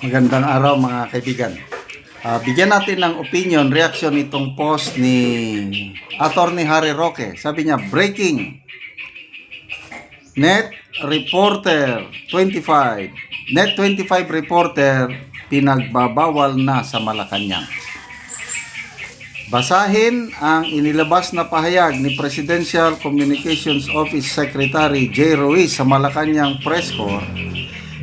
Magandang araw mga kaibigan. Ah, bigyan natin ng opinion, reaction itong post ni Attorney Harry Roque. Sabi niya, breaking. Net Reporter 25. Net 25 Reporter pinagbabawal na sa Malacanang. Basahin ang inilabas na pahayag ni Presidential Communications Office Secretary J. Ruiz sa Malacanang Press Corps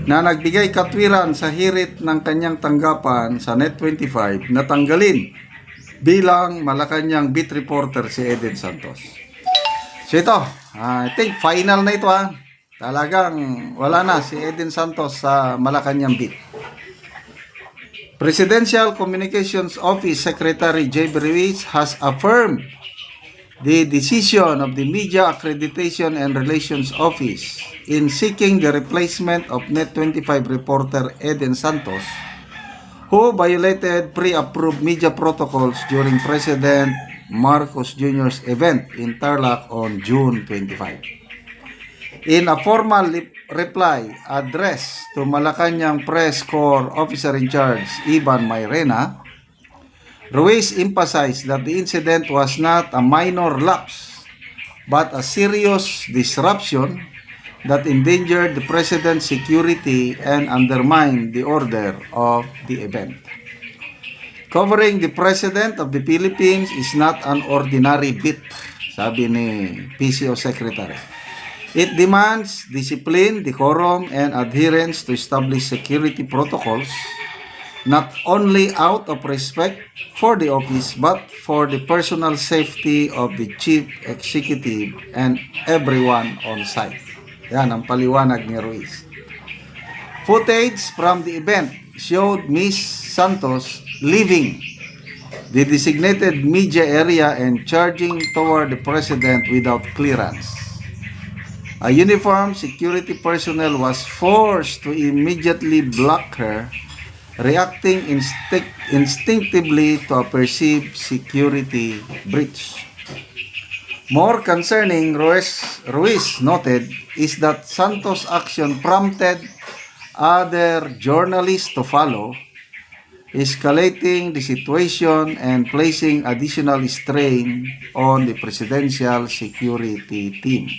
na nagbigay katwiran sa hirit ng kanyang tanggapan sa Net25 na tanggalin bilang Malacanang beat reporter si Eden Santos. So ito, ah, I think final na ito ha. Talagang wala na si Eden Santos sa Malacanang beat. Presidential Communications Office Secretary J. Ruiz has affirmed the decision of the Media Accreditation and Relations Office in seeking the replacement of Net25 reporter Eden Santos, who violated pre-approved media protocols during President Marcos Jr.'s event in Tarlac on June 25. In a formal reply addressed to Malacanang Press Corps Officer in Charge Ivan Mayrena, Ruiz emphasized that the incident was not a minor lapse, but a serious disruption that endangered the president's security and undermined the order of the event. Covering the president of the Philippines is not an ordinary bit, sabi ni PCO Secretary. It demands discipline, decorum, and adherence to established security protocols, not only out of respect for the office, but for the personal safety of the chief executive and everyone on site. Yan ang paliwanag ni Ruiz. Footage from the event showed Miss Santos leaving the designated media area and charging toward the president without clearance. A uniformed security personnel was forced to immediately block her, reacting instinct- instinctively to a perceived security breach. More concerning, Ruiz, Ruiz noted, is that Santos' action prompted other journalists to follow, escalating the situation and placing additional strain on the presidential security team.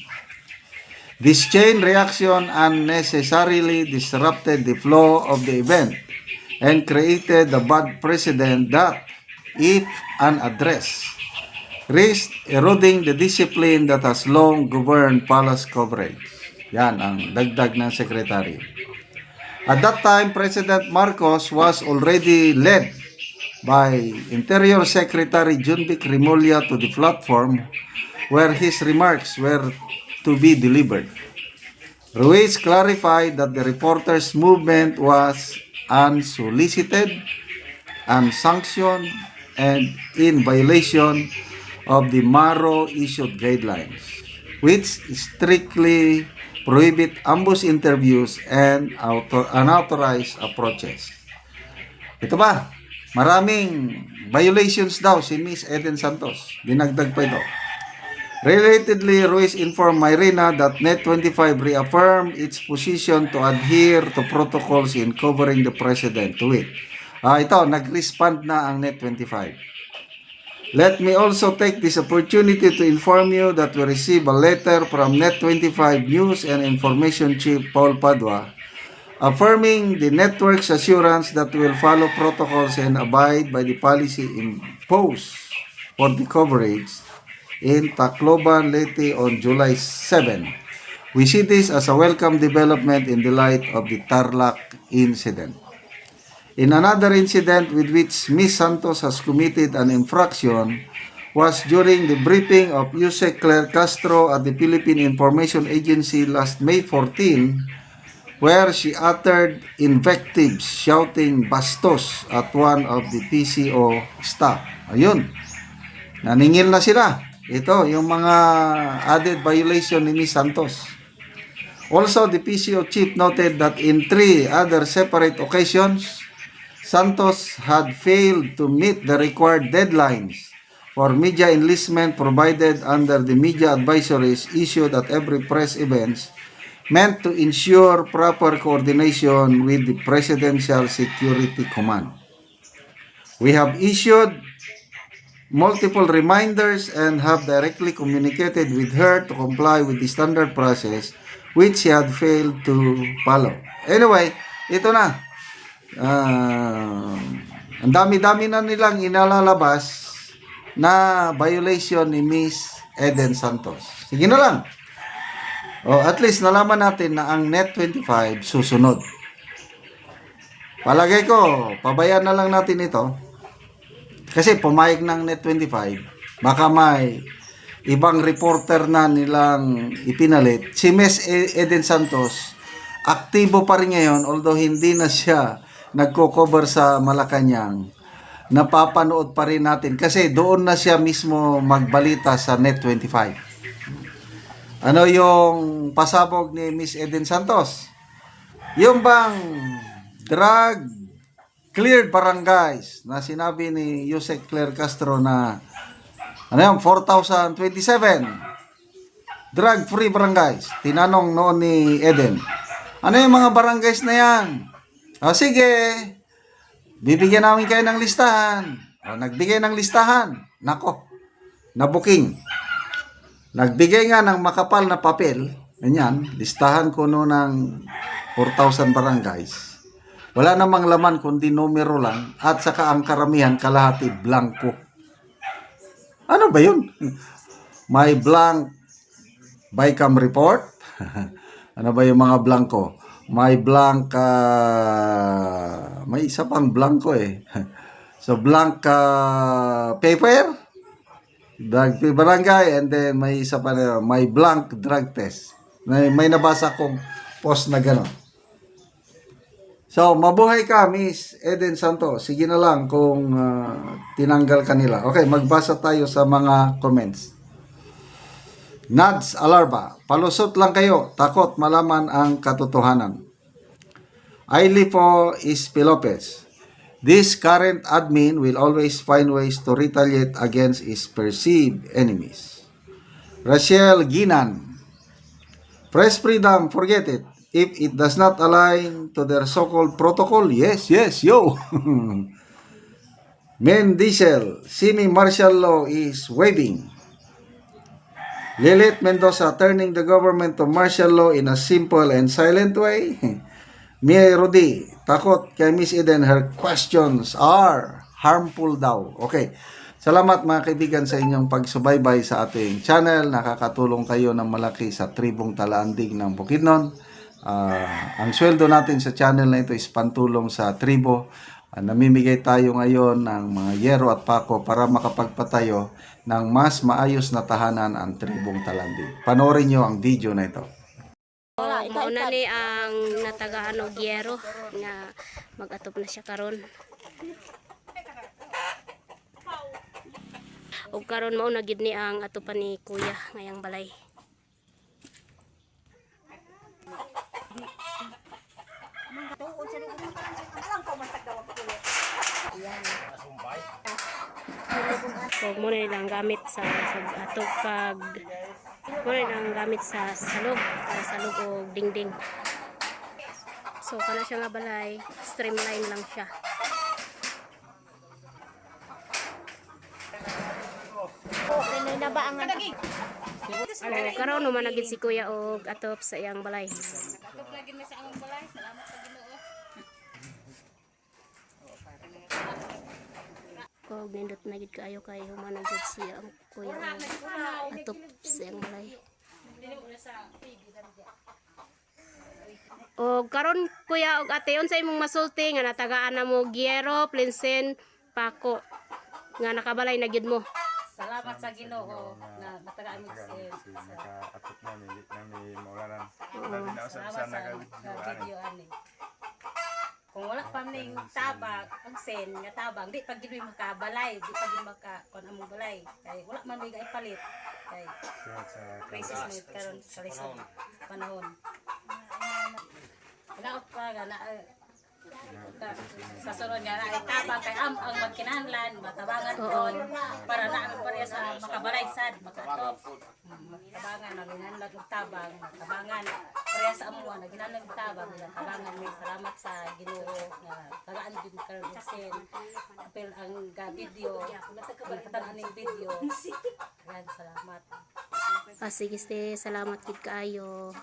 This chain reaction unnecessarily disrupted the flow of the event and created the bad precedent that, if unaddressed, risked eroding the discipline that has long governed palace coverage. Yan ang dagdag ng sekretary. At that time, President Marcos was already led by Interior Secretary Junvic Rimulya to the platform where his remarks were to be delivered. Ruiz clarified that the reporter's movement was unsolicited, unsanctioned, and in violation of the MARO issued guidelines, which strictly prohibit ambush interviews and auto- unauthorized approaches. Ito ba? Maraming violations daw si Miss Eden Santos. Dinagdag pa ito. Relatedly, Ruiz informed Myrina that Net25 reaffirmed its position to adhere to protocols in covering the president to it. Ah, ito, nag-respond na ang Net25. Let me also take this opportunity to inform you that we received a letter from Net25 News and Information Chief Paul Padua affirming the network's assurance that we will follow protocols and abide by the policy imposed for the coverage in Tacloban, Leyte on July 7. We see this as a welcome development in the light of the Tarlac incident. In another incident with which Ms. Santos has committed an infraction was during the briefing of Yusek Claire Castro at the Philippine Information Agency last May 14 where she uttered invectives shouting bastos at one of the PCO staff. Ayun, naningil na sila. Ito, yung mga added violation ni Ms. Santos. Also, the PCO chief noted that in three other separate occasions, Santos had failed to meet the required deadlines for media enlistment provided under the media advisories issued at every press events meant to ensure proper coordination with the Presidential Security Command. We have issued multiple reminders and have directly communicated with her to comply with the standard process which she had failed to follow. Anyway, ito na. Ah, ang dami-dami na nilang inalalabas na violation ni Miss Eden Santos. Sige na lang. O at least nalaman natin na ang Net25 susunod. Palagay ko, pabayaan na lang natin ito. Kasi pumayag ng Net25, baka may ibang reporter na nilang ipinalit. Si Miss E- Eden Santos, aktibo pa rin ngayon, although hindi na siya nagko-cover sa Malacanang. Napapanood pa rin natin kasi doon na siya mismo magbalita sa Net25. Ano yung pasabog ni Miss Eden Santos? Yung bang drug cleared barangays na sinabi ni Yusek Claire Castro na ano yung 4,027 drug free barangays. Tinanong noon ni Eden, ano yung mga barangays na yan? O sige, bibigyan namin kayo ng listahan. O, nagbigay ng listahan. Nako, nabuking. Nagbigay nga ng makapal na papel, ganyan, listahan ko no ng 4,000 barangays. Wala namang laman kundi numero lang at saka ang karamihan kalahati blanco. Ano ba yun? May blank bycam report? ano ba yung mga blanco? May blank, ah, may isa pang blanco eh. so blank ah, paper? drug free barangay and then may isa pa na may blank drug test may, may nabasa kong post na gano'n so mabuhay ka Miss Eden Santos sige na lang kung ah, tinanggal ka nila okay magbasa tayo sa mga comments Nads Alarba palusot lang kayo takot malaman ang katotohanan Ailifo Ispi Lopez This current admin will always find ways to retaliate against his perceived enemies. Rachel Ginan. Press freedom, forget it. If it does not align to their so-called protocol, yes, yes, yo. Men Diesel, Simi martial law is waving. Lilith Mendoza turning the government to martial law in a simple and silent way. Mia Rudy, takot kay Miss Eden, her questions are harmful daw. Okay. Salamat mga kaibigan sa inyong pagsubaybay sa ating channel. Nakakatulong kayo ng malaki sa tribong Talaandig ng Bukidnon. Ah, ang sweldo natin sa channel na ito is pantulong sa tribo. Ah, namimigay tayo ngayon ng mga yero at pako para makapagpatayo ng mas maayos na tahanan ang tribong Talandig. Panoorin nyo ang video na ito. Wala, mauna ni ang natagaan og yero nga mag-atop na siya karon. Og karon mauna gid ni ang atupan ni kuya ngayang balay. Huwag mo na nilang gamit sa, sa atop pag mo na nilang gamit sa salog para salog o dingding. So kana siya nga balay, streamline lang siya. Alay, karon naman nagid si kuya og atop sa iyang balay. Nindot na gid kaayo kay human gid siya ang kuya og atop sa iyang balay. O karon kuya og ate unsay imong masulti nga natagaan na mo Giero, Plinsen, Pako nga nakabalay na gid mo. Salamat sa Ginoo na matagaan mi si Naka-atop na, hindi na may maulanan. Labi na usap sa Salamat sa video ani. Kung wala pa ning tabang, ang sen nga tabang, di pa gid mi makabalay, di pa gid maka kon among balay. Kay wala man mi ipalit. Kay crisis mo karon sa lisod panahon. Wala pa nga na eh, sa sunod nga na tabang kay am ang magkinahanglan matabangan kon para na ang pareha sa makabalay sad makaatop matabangan na ginanlag og tabang matabangan pareha sa amuha na ginanlag og tabang matabangan may salamat sa Ginoo nga tagaan gid karon og sin apel ang ga video nakatanan ning video. Ayan, salamat. Ah, sige, salamat gid kaayo.